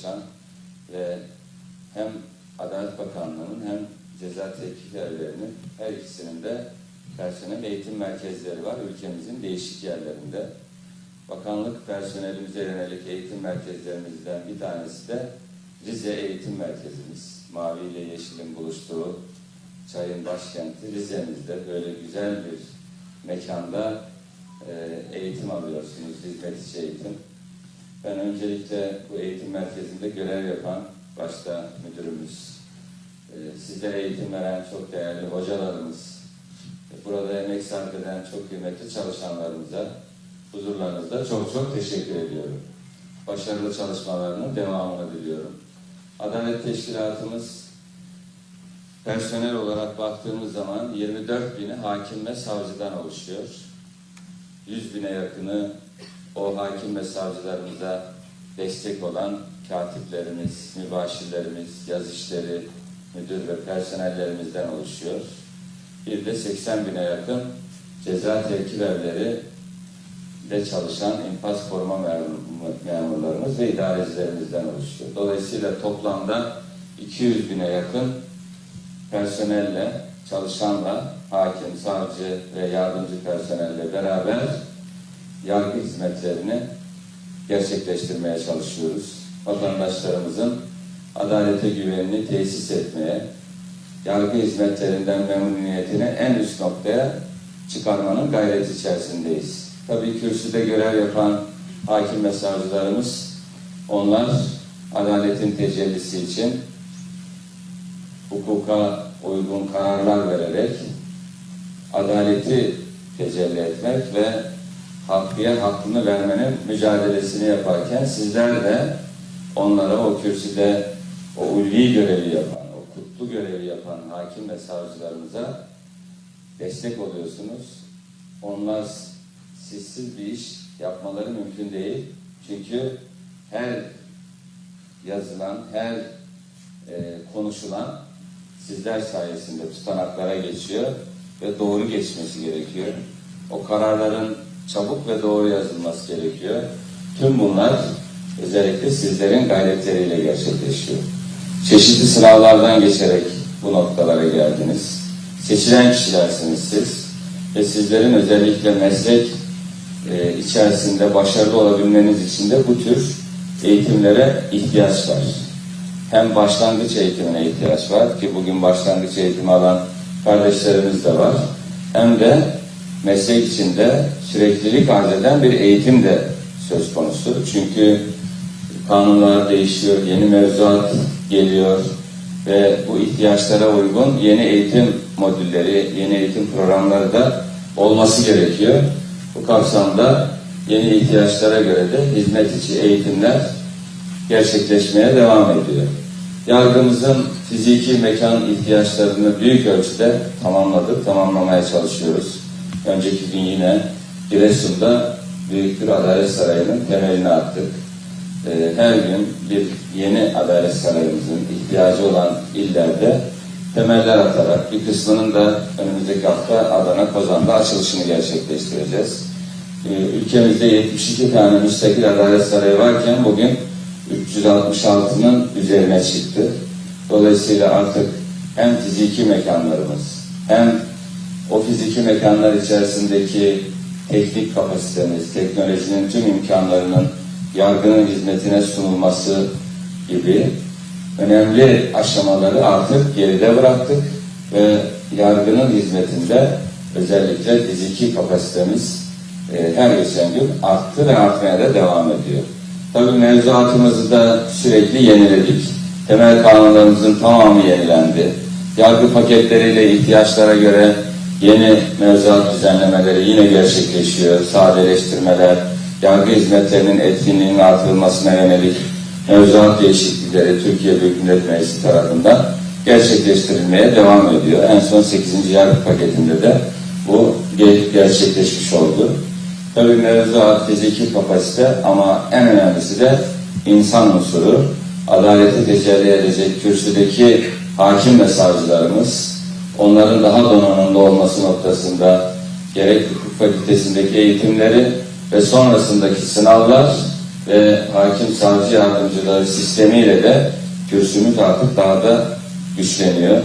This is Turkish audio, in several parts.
çalışan ve hem Adalet Bakanlığı'nın hem ceza tetkik evlerinin her ikisinin de personel eğitim merkezleri var ülkemizin değişik yerlerinde. Bakanlık personelimize yönelik eğitim merkezlerimizden bir tanesi de Rize Eğitim Merkezimiz. Mavi ile Yeşil'in buluştuğu çayın başkenti Rize'mizde böyle güzel bir mekanda e, eğitim alıyorsunuz, hizmet eğitim. Ben öncelikle bu eğitim merkezinde görev yapan başta müdürümüz, e, sizlere eğitim veren çok değerli hocalarımız, e, burada emek sarf eden çok kıymetli çalışanlarımıza huzurlarınızda çok çok teşekkür ediyorum. Başarılı çalışmalarının devamını diliyorum. Adalet Teşkilatımız personel olarak baktığımız zaman 24 bini hakim ve savcıdan oluşuyor. 100 bine yakını o hakim ve savcılarımıza destek olan katiplerimiz, mübaşirlerimiz, yaz işleri, müdür ve personellerimizden oluşuyor. Bir de 80 bine yakın ceza tevkif evleri de çalışan infaz koruma memur- memurlarımız ve idarecilerimizden oluşuyor. Dolayısıyla toplamda 200 bine yakın personelle, çalışanla, hakim, savcı ve yardımcı personelle beraber yargı hizmetlerini gerçekleştirmeye çalışıyoruz. Vatandaşlarımızın adalete güvenini tesis etmeye, yargı hizmetlerinden memnuniyetini en üst noktaya çıkarmanın gayreti içerisindeyiz. Tabii kürsüde görev yapan hakim ve savcılarımız, onlar adaletin tecellisi için hukuka uygun kararlar vererek adaleti tecelli etmek ve hakkıya hakkını vermenin mücadelesini yaparken sizler de onlara o kürsüde o ulvi görevi yapan, o kutlu görevi yapan hakim ve savcılarımıza destek oluyorsunuz. Onlar sizsiz bir iş yapmaları mümkün değil. Çünkü her yazılan, her e, konuşulan sizler sayesinde tutanaklara geçiyor ve doğru geçmesi gerekiyor. O kararların çabuk ve doğru yazılması gerekiyor. Tüm bunlar özellikle sizlerin gayretleriyle gerçekleşiyor. Çeşitli sınavlardan geçerek bu noktalara geldiniz. Seçilen kişilersiniz siz ve sizlerin özellikle meslek e, içerisinde başarılı olabilmeniz için de bu tür eğitimlere ihtiyaç var hem başlangıç eğitimine ihtiyaç var ki bugün başlangıç eğitimi alan kardeşlerimiz de var. Hem de meslek içinde süreklilik arz eden bir eğitim de söz konusu. Çünkü kanunlar değişiyor, yeni mevzuat geliyor ve bu ihtiyaçlara uygun yeni eğitim modülleri, yeni eğitim programları da olması gerekiyor. Bu kapsamda yeni ihtiyaçlara göre de hizmet içi eğitimler gerçekleşmeye devam ediyor. Yargımızın fiziki mekan ihtiyaçlarını büyük ölçüde tamamladık, tamamlamaya çalışıyoruz. Önceki gün yine Giresun'da büyük bir adalet sarayının temelini attık. Ee, Her gün bir yeni adalet sarayımızın ihtiyacı olan illerde temeller atarak bir kısmının da önümüzdeki hafta Adana Kozan'da açılışını gerçekleştireceğiz. Ee, Ülkemizde 72 tane müstakil adalet sarayı varken bugün 366'nın üzerine çıktı. Dolayısıyla artık hem fiziki mekanlarımız hem o fiziki mekanlar içerisindeki teknik kapasitemiz, teknolojinin tüm imkanlarının yargının hizmetine sunulması gibi önemli aşamaları artık geride bıraktık ve yargının hizmetinde özellikle fiziki kapasitemiz e, her geçen gün arttı ve artmaya da devam ediyor. Tabii mevzuatımızı da sürekli yeniledik. Temel kanunlarımızın tamamı yenilendi. Yargı paketleriyle ihtiyaçlara göre yeni mevzuat düzenlemeleri yine gerçekleşiyor. Sadeleştirmeler, yargı hizmetlerinin etkinliğinin artırılmasına yönelik mevzuat değişiklikleri Türkiye Büyük Millet Meclisi tarafından gerçekleştirilmeye devam ediyor. En son 8. yargı paketinde de bu ge- gerçekleşmiş oldu. Tabii mevzuat fiziki kapasite ama en önemlisi de insan unsuru. Adaleti tecelli edecek kürsüdeki hakim ve savcılarımız onların daha donanımlı olması noktasında gerek hukuk fakültesindeki eğitimleri ve sonrasındaki sınavlar ve hakim savcı yardımcıları sistemiyle de kürsümüz artık daha da güçleniyor.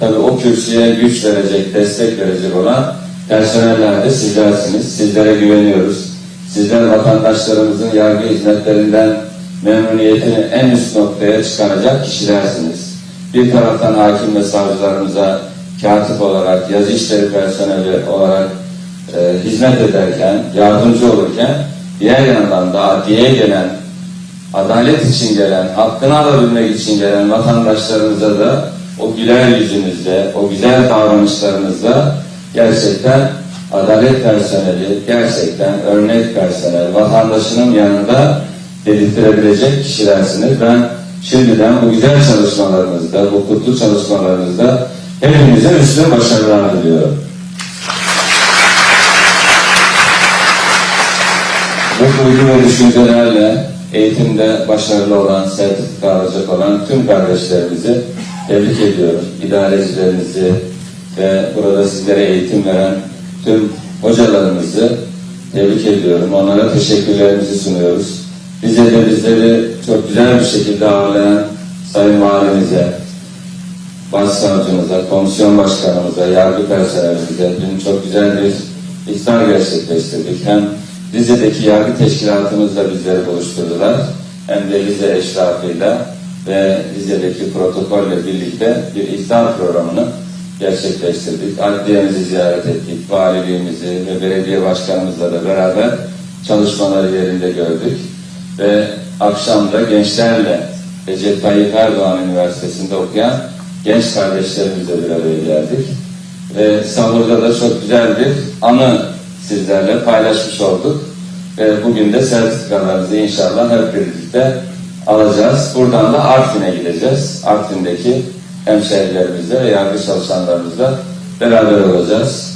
Tabii o kürsüye güç verecek, destek verecek olan personeller de sizlersiniz. Sizlere güveniyoruz. Sizler vatandaşlarımızın yargı hizmetlerinden memnuniyetini en üst noktaya çıkaracak kişilersiniz. Bir taraftan hakim ve savcılarımıza katip olarak, yazı işleri personeli olarak e, hizmet ederken, yardımcı olurken diğer yandan da adliyeye gelen, adalet için gelen, hakkını alabilmek için gelen vatandaşlarımıza da o güler yüzünüzle, o güzel davranışlarınızla gerçekten adalet personeli, gerçekten örnek personel, vatandaşının yanında dedirtilebilecek kişilersiniz. Ben şimdiden bu güzel çalışmalarınızda, bu kutlu çalışmalarınızda hepinize üstün başarılar diliyorum. Bu duygu ve düşüncelerle eğitimde başarılı olan, sertifika alacak olan tüm kardeşlerimizi tebrik ediyorum. İdarecilerimizi ve burada sizlere eğitim veren tüm hocalarımızı tebrik ediyorum. Onlara teşekkürlerimizi sunuyoruz. Bize de bizleri çok güzel bir şekilde ağırlayan Sayın Valimize, Başsavcımıza, komisyon başkanımıza, yargı personelimize dün çok güzel bir iftar gerçekleştirdik. Hem Rize'deki yargı teşkilatımızla bizleri buluşturdular. Hem de Rize eşrafıyla ve Rize'deki protokolle birlikte bir iftar programını gerçekleştirdik. Adliyemizi ziyaret ettik, valiliğimizi ve belediye başkanımızla da beraber çalışmaları yerinde gördük. Ve akşam da gençlerle Recep Tayyip Erdoğan Üniversitesi'nde okuyan genç kardeşlerimizle bir araya geldik. Ve sahurda da çok güzel bir anı sizlerle paylaşmış olduk. Ve bugün de sertifikalarımızı inşallah hep birlikte alacağız. Buradan da Artvin'e gideceğiz. Artvin'deki hemşehrilerimizle ve yargı çalışanlarımızla beraber olacağız.